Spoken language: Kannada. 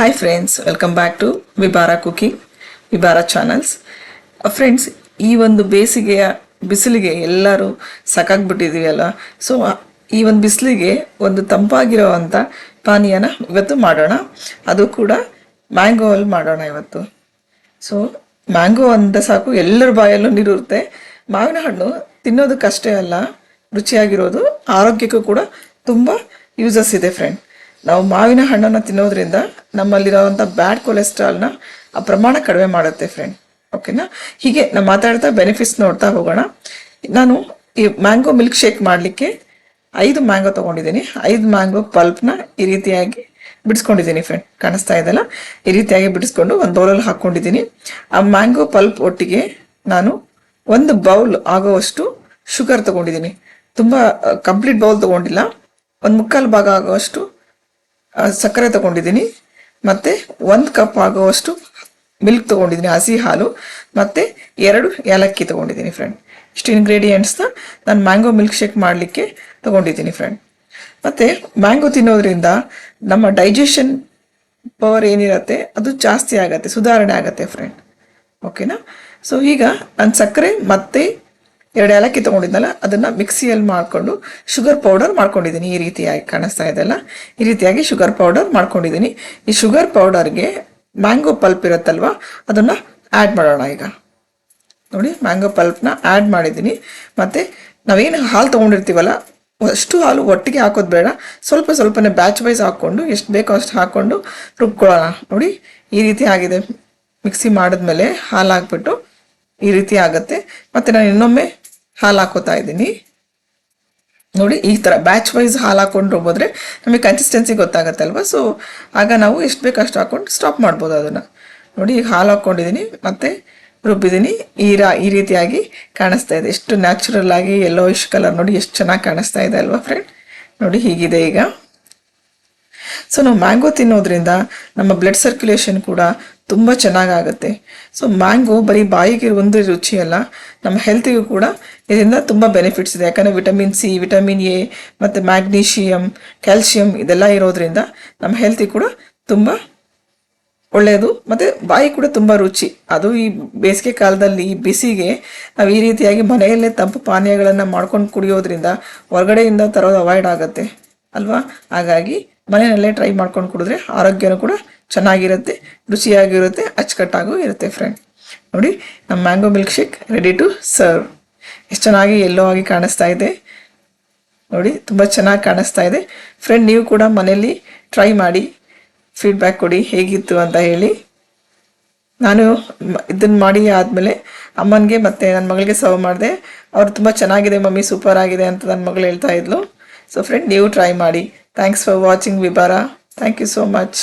Hi friends welcome back to Vibara cooking Vibara channels friends ಈ ಒಂದು ಬೇಸಿಗೆಯ ಬಿಸಿಲಿಗೆ ಎಲ್ಲರೂ ಸಾಕಾಗ್ಬಿಟ್ಟಿದೀವಲ್ಲ ಸೊ ಈ ಒಂದು ಬಿಸಿಲಿಗೆ ಒಂದು ತಂಪಾಗಿರೋವಂಥ ಪಾನೀಯನ ಇವತ್ತು ಮಾಡೋಣ. ಅದು ಕೂಡ ಮ್ಯಾಂಗೋ ಅಲ್ಲಿ ಮಾಡೋಣ ಇವತ್ತು. ಸೊ ಮ್ಯಾಂಗೋ ಅಂತ ಸಾಕು, ಎಲ್ಲರ ಬಾಯಲ್ಲೂ ನೀರಿರುತ್ತೆ ಮಾವಿನ ಹಣ್ಣು ತಿನ್ನೋದಕ್ಕಷ್ಟೇ ಅಲ್ಲ, ರುಚಿಯಾಗಿರೋದು, ಆರೋಗ್ಯಕ್ಕೂ ಕೂಡ ತುಂಬ ಯೂಸಸ್ ಇದೆ ಫ್ರೆಂಡ್ ನಾವು ಮಾವಿನ ಹಣ್ಣನ್ನು ತಿನ್ನೋದ್ರಿಂದ ನಮ್ಮಲ್ಲಿರೋವಂಥ ಬ್ಯಾಡ್ ಕೊಲೆಸ್ಟ್ರಾಲ್ನ ಆ ಪ್ರಮಾಣ ಕಡಿಮೆ ಮಾಡುತ್ತೆ ಫ್ರೆಂಡ್ ಓಕೆನಾ ಹೀಗೆ ನಾವು ಮಾತಾಡ್ತಾ ಬೆನಿಫಿಟ್ಸ್ ನೋಡ್ತಾ ಹೋಗೋಣ. ನಾನು ಈ ಮ್ಯಾಂಗೋ ಮಿಲ್ಕ್ ಶೇಕ್ ಮಾಡಲಿಕ್ಕೆ ಐದು ಮ್ಯಾಂಗೋ ತೊಗೊಂಡಿದ್ದೀನಿ. ಐದು ಮ್ಯಾಂಗೋ ಪಲ್ಪ್ನ ಈ ರೀತಿಯಾಗಿ ಬಿಡಿಸ್ಕೊಂಡಿದ್ದೀನಿ ಫ್ರೆಂಡ್ ಕಾಣಿಸ್ತಾ ಇದೆಲ್ಲ ಈ ರೀತಿಯಾಗಿ ಬಿಡಿಸ್ಕೊಂಡು ಒಂದು ಬೌಲಲ್ಲಿ ಹಾಕ್ಕೊಂಡಿದ್ದೀನಿ ಆ ಮ್ಯಾಂಗೋ ಪಲ್ಪ್ ಒಟ್ಟಿಗೆ ನಾನು ಒಂದು ಬೌಲ್ ಆಗುವಷ್ಟು ಶುಗರ್ ತಗೊಂಡಿದ್ದೀನಿ. ತುಂಬ ಕಂಪ್ಲೀಟ್ ಬೌಲ್ ತೊಗೊಂಡಿಲ್ಲ. ಒಂದು ಮುಕ್ಕಾಲು ಭಾಗ ಆಗುವಷ್ಟು ಸಕ್ಕರೆ ತಗೊಂಡಿದ್ದೀನಿ. ಮತ್ತು ಒಂದು ಕಪ್ ಆಗುವಷ್ಟು ಮಿಲ್ಕ್ ತೊಗೊಂಡಿದ್ದೀನಿ, ಹಸಿ ಹಾಲು. ಮತ್ತು ಎರಡು ಏಲಕ್ಕಿ ತೊಗೊಂಡಿದ್ದೀನಿ ಫ್ರೆಂಡ್ ಇಷ್ಟು ಇಂಗ್ರೀಡಿಯೆಂಟ್ಸ್ನ ನಾನು ಮ್ಯಾಂಗೋ ಮಿಲ್ಕ್ ಶೇಕ್ ಮಾಡಲಿಕ್ಕೆ ತೊಗೊಂಡಿದ್ದೀನಿ ಫ್ರೆಂಡ್ ಮತ್ತು ಮ್ಯಾಂಗೋ ತಿನ್ನೋದ್ರಿಂದ ನಮ್ಮ ಡೈಜೆಷನ್ ಪವರ್ ಏನಿರುತ್ತೆ, ಅದು ಜಾಸ್ತಿ ಆಗುತ್ತೆ, ಸುಧಾರಣೆ ಆಗುತ್ತೆ ಫ್ರೆಂಡ್ ಓಕೆನಾ ಸೊ ಈಗ ನಾನು ಸಕ್ಕರೆ ಮತ್ತು ಎರಡು ಏಲಕ್ಕಿ ತೊಗೊಂಡಿದ್ನಲ್ಲ, ಅದನ್ನು ಮಿಕ್ಸಿಯಲ್ಲಿ ಮಾಡಿಕೊಂಡು ಶುಗರ್ ಪೌಡರ್ ಮಾಡ್ಕೊಂಡಿದ್ದೀನಿ. ಈ ರೀತಿಯಾಗಿ ಕಾಣಿಸ್ತಾ ಇದೆಲ್ಲ ಈ ರೀತಿಯಾಗಿ ಶುಗರ್ ಪೌಡರ್ ಮಾಡ್ಕೊಂಡಿದ್ದೀನಿ. ಈ ಶುಗರ್ ಪೌಡರ್ಗೆ ಮ್ಯಾಂಗೋ ಪಲ್ಪ್ ಇರುತ್ತಲ್ವ, ಅದನ್ನು ಆ್ಯಡ್ ಮಾಡೋಣ ಈಗ. ನೋಡಿ ಮ್ಯಾಂಗೋ ಪಲ್ಪ್ನ ಆ್ಯಡ್ ಮಾಡಿದ್ದೀನಿ. ಮತ್ತು ನಾವೇನು ಹಾಲು ತೊಗೊಂಡಿರ್ತೀವಲ್ಲ, ಅಷ್ಟು ಹಾಲು ಒಟ್ಟಿಗೆ ಹಾಕೋದು ಬೇಡ. ಸ್ವಲ್ಪ ಸ್ವಲ್ಪನೇ ಬ್ಯಾಚ್ ವೈಸ್ ಹಾಕ್ಕೊಂಡು, ಎಷ್ಟು ಬೇಕೋ ಅಷ್ಟು ಹಾಕ್ಕೊಂಡು ರುಬ್ಕೊಳ್ಳೋಣ. ನೋಡಿ, ಈ ರೀತಿ ಆಗಿದೆ. ಮಿಕ್ಸಿ ಮಾಡಿದ್ಮೇಲೆ ಹಾಲು ಹಾಕ್ಬಿಟ್ಟು ಈ ರೀತಿ ಆಗುತ್ತೆ. ಮತ್ತು ನಾನು ಇನ್ನೊಮ್ಮೆ ಹಾಲು ಹಾಕೋತಾ ಇದ್ದೀನಿ. ನೋಡಿ, ಈ ಥರ ಬ್ಯಾಚ್ ವೈಸ್ ಹಾಲು ಹಾಕೊಂಡು ರುಬ್ಬಿದ್ರೆ ನಮಗೆ ಕನ್ಸಿಸ್ಟೆನ್ಸಿ ಗೊತ್ತಾಗತ್ತಲ್ವ? ಸೊ ಆಗ ನಾವು ಎಷ್ಟು ಬೇಕು ಅಷ್ಟು ಹಾಕೊಂಡು ಸ್ಟಾಪ್ ಮಾಡ್ಬೋದು ಅದನ್ನು. ನೋಡಿ, ಈಗ ಹಾಲು ಹಾಕ್ಕೊಂಡಿದ್ದೀನಿ ಮತ್ತು ರುಬ್ಬಿದ್ದೀನಿ. ಈ ಈ ರೀತಿಯಾಗಿ ಕಾಣಿಸ್ತಾ ಇದೆ. ಎಷ್ಟು ನ್ಯಾಚುರಲ್ ಆಗಿ ಇಶ್ ಕಲರ್ ನೋಡಿ, ಎಷ್ಟು ಚೆನ್ನಾಗಿ ಕಾಣಿಸ್ತಾ ಇದೆ ಅಲ್ವಾ ಫ್ರೆಂಡ್ ನೋಡಿ, ಹೀಗಿದೆ ಈಗ. ಸೊ ನಾವು ಮ್ಯಾಂಗೋ ತಿನ್ನೋದ್ರಿಂದ ನಮ್ಮ ಬ್ಲಡ್ ಸರ್ಕ್ಯುಲೇಷನ್ ಕೂಡ ತುಂಬ ಚೆನ್ನಾಗಾಗುತ್ತೆ ಸೊ ಮ್ಯಾಂಗೋ ಬರೀ ಬಾಯಿಗೆ ಒಂದು ರುಚಿ ಅಲ್ಲ ನಮ್ಮ ಹೆಲ್ತಿಗೂ ಕೂಡ ಇದರಿಂದ ತುಂಬ ಬೆನಿಫಿಟ್ಸ್ ಇದೆ. ಯಾಕಂದರೆ ವಿಟಮಿನ್ ಸಿ ವಿಟಮಿನ್ ಎ ಮತ್ತು ಮ್ಯಾಗ್ನೀಷಿಯಮ್ ಕ್ಯಾಲ್ಶಿಯಂ ಇದೆಲ್ಲ ಇರೋದ್ರಿಂದ ನಮ್ಮ ಹೆಲ್ತಿಗೆ ಕೂಡ ತುಂಬ ಒಳ್ಳೆಯದು ಮತ್ತು ಬಾಯಿ ಕೂಡ ತುಂಬ ರುಚಿ. ಅದು ಈ ಬೇಸಿಗೆ ಕಾಲದಲ್ಲಿ ಬಿಸಿಗೆ ನಾವು ಈ ರೀತಿಯಾಗಿ ಮನೆಯಲ್ಲೇ ತಂಪು ಪಾನೀಯಗಳನ್ನು ಮಾಡ್ಕೊಂಡು ಕುಡಿಯೋದ್ರಿಂದ ಹೊರಗಡೆಯಿಂದ ತರೋದು ಅವಾಯ್ಡ್ ಆಗುತ್ತೆ. ಅಲ್ವಾ? ಹಾಗಾಗಿ ಮನೆಯಲ್ಲೇ ಟ್ರೈ ಮಾಡ್ಕೊಂಡು ಕುಡಿದ್ರೆ ಆರೋಗ್ಯನೂ ಕೂಡ ಚೆನ್ನಾಗಿರುತ್ತೆ, ರುಚಿಯಾಗಿರುತ್ತೆ, ಅಚ್ಚುಕಟ್ಟಾಗೂ ಇರುತ್ತೆ ಫ್ರೆಂಡ್ ನೋಡಿ, ನಮ್ಮ mango milk shake ready to serve ಎಷ್ಟು ಚೆನ್ನಾಗಿ ಎಲ್ಲೋ ಆಗಿ ಕಾಣಿಸ್ತಾ ಇದೆ. ನೋಡಿ, ತುಂಬ ಚೆನ್ನಾಗಿ ಕಾಣಿಸ್ತಾ ಇದೆ. ಫ್ರೆಂಡ್ ನೀವು ಕೂಡ ಮನೆಯಲ್ಲಿ ಟ್ರೈ ಮಾಡಿ ಫೀಡ್ಬ್ಯಾಕ್ ಕೊಡಿ, ಹೇಗಿತ್ತು ಅಂತ ಹೇಳಿ. ನಾನು ಇದನ್ನು ಮಾಡಿ ಆದಮೇಲೆ ಅಮ್ಮನಿಗೆ ಮತ್ತು ನನ್ನ ಮಗಳಿಗೆ ಸರ್ವ್ ಮಾಡಿದೆ. ಅವ್ರು ತುಂಬ ಚೆನ್ನಾಗಿದೆ ಮಮ್ಮಿ ಸೂಪರ್ ಆಗಿದೆ ಅಂತ ನನ್ನ ಮಗಳು ಹೇಳ್ತಾ ಇದ್ಲು. ಸೊ ಫ್ರೆಂಡ್ ನೀವು ಟ್ರೈ ಮಾಡಿ. Thanks for watching Vibara thank you so much